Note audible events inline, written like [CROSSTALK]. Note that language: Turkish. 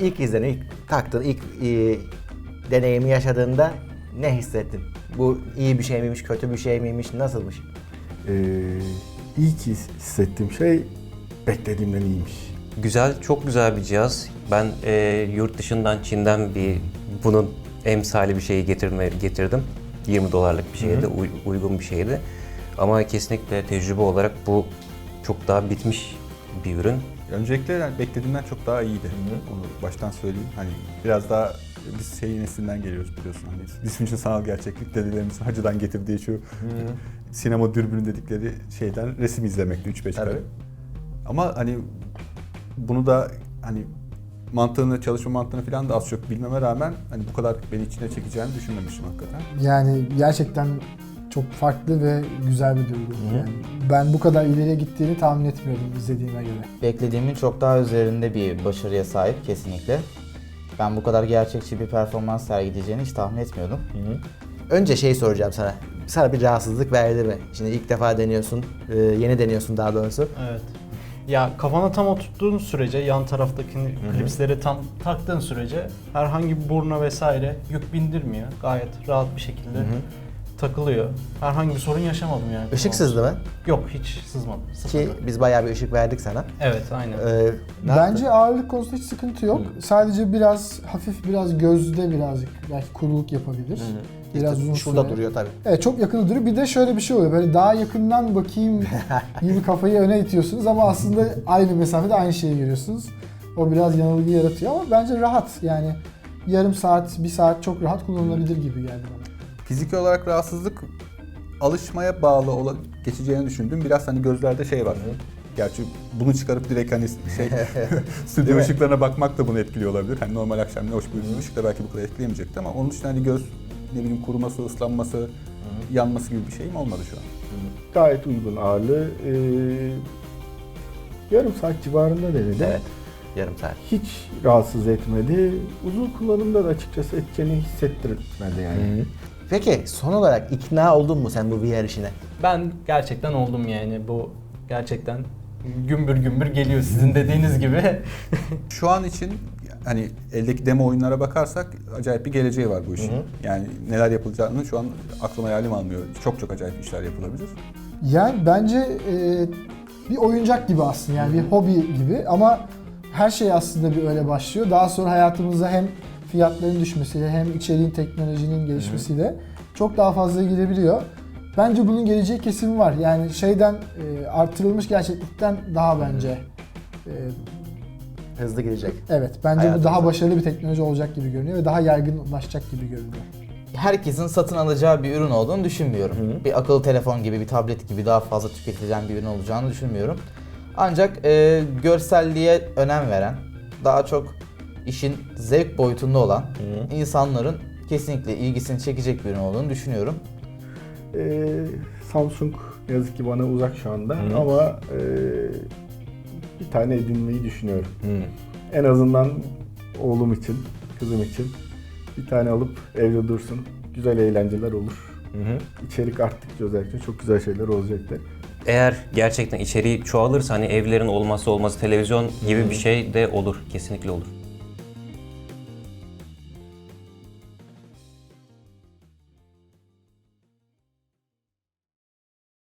ilk izlenin, ilk taktın, ilk e, deneyimi yaşadığında ne hissettin? Bu iyi bir şey miymiş, kötü bir şey miymiş, nasılmış? Ee, ilk his- hissettiğim şey beklediğimden iyiymiş. Güzel, çok güzel bir cihaz. Ben e, yurt dışından, Çin'den bir bunun emsali bir şeyi getirme, getirdim. 20 dolarlık bir şeydi, uy- uygun bir şeydi. Ama kesinlikle tecrübe olarak bu çok daha bitmiş bir ürün. Öncelikle yani beklediğimden çok daha iyiydi. Onu baştan söyleyeyim. Hani biraz daha biz şey neslinden geliyoruz biliyorsun. Hani bizim için sanal gerçeklik dediklerimizin hacıdan getirdiği şu sinema dürbünü dedikleri şeyden resim izlemekti 3-5 kare. Ama hani bunu da hani mantığını, çalışma mantığını falan da az çok bilmeme rağmen hani bu kadar beni içine çekeceğini düşünmemiştim hakikaten. Yani gerçekten çok farklı ve güzel bir duygu. Yani ben bu kadar ileriye gittiğini tahmin etmiyordum izlediğime göre. Beklediğimin çok daha üzerinde bir başarıya sahip kesinlikle. Ben bu kadar gerçekçi bir performans sergileyeceğini hiç tahmin etmiyordum. Önce şey soracağım sana. Sana bir rahatsızlık verdi mi? Şimdi ilk defa deniyorsun, e, yeni deniyorsun daha doğrusu. Evet. Ya kafana tam oturttuğun sürece, yan taraftaki klipsleri tam taktığın sürece herhangi bir burna vesaire yük bindirmiyor. Gayet rahat bir şekilde takılıyor. Herhangi bir sorun yaşamadım yani. Işık sızdı mı? Yok hiç sızmadı. Ki Sıfırdı. biz bayağı bir ışık verdik sana. Evet aynen. Ee, ne Bence yaptın? ağırlık konusunda hiç sıkıntı yok. Sadece biraz hafif biraz gözde birazcık belki kuruluk yapabilir. Biraz uzun Şurada süre. duruyor tabii. Evet çok yakını duruyor. Bir de şöyle bir şey oluyor. Böyle daha yakından bakayım [LAUGHS] gibi kafayı öne itiyorsunuz ama aslında aynı mesafede aynı şeyi görüyorsunuz. O biraz yanılgı yaratıyor ama bence rahat. Yani yarım saat, bir saat çok rahat kullanılabilir gibi geldi bana. Fiziki olarak rahatsızlık alışmaya bağlı ola, geçeceğini düşündüm. Biraz hani gözlerde şey var. Gerçi bunu çıkarıp direkt hani şey [LAUGHS] [LAUGHS] stüdyo ışıklarına bakmak da bunu etkiliyor olabilir. Hani normal akşam ne hoş bir ışık da belki bu kadar etkileyemeyecekti ama onun için hani göz ne bileyim kuruması, ıslanması, yanması gibi bir şeyim olmadı şu an. Gayet uygun ağırlığı. Ee, yarım saat civarında denedi. Evet. Yarım saat. Hiç rahatsız etmedi. Uzun kullanımda da açıkçası edeceğini hissettirmedi yani. Peki son olarak ikna oldun mu sen bu VR işine? Ben gerçekten oldum yani bu gerçekten gümbür gümbür geliyor sizin dediğiniz gibi. [LAUGHS] Şu an için hani eldeki demo oyunlara bakarsak acayip bir geleceği var bu işin. Yani neler yapılacağını şu an aklım hayalim almıyor. Çok çok acayip işler yapılabilir. Yani bence e, bir oyuncak gibi aslında yani bir hobi gibi ama her şey aslında bir öyle başlıyor. Daha sonra hayatımıza hem fiyatların düşmesiyle hem içeriğin teknolojinin gelişmesiyle çok daha fazla girebiliyor. Bence bunun geleceği kesin var. Yani şeyden e, artırılmış gerçeklikten daha bence e, Hızlı gidecek. evet bence bu Hayatımıza. daha başarılı bir teknoloji olacak gibi görünüyor ve daha yaygınlaşacak gibi görünüyor. Herkesin satın alacağı bir ürün olduğunu düşünmüyorum. Bir akıllı telefon gibi, bir tablet gibi daha fazla tüketilen bir ürün olacağını düşünmüyorum. Ancak e, görselliğe önem veren, daha çok işin zevk boyutunda olan insanların kesinlikle ilgisini çekecek bir ürün olduğunu düşünüyorum. Ee, Samsung ne yazık ki bana uzak şu anda ama e, bir tane edinmeyi düşünüyorum. En azından oğlum için, kızım için bir tane alıp evde dursun. Güzel eğlenceler olur. İçerik arttıkça özellikle çok güzel şeyler olacaktır. Eğer gerçekten içeriği çoğalırsa hani evlerin olmazsa olmazı televizyon gibi bir şey de olur. Kesinlikle olur.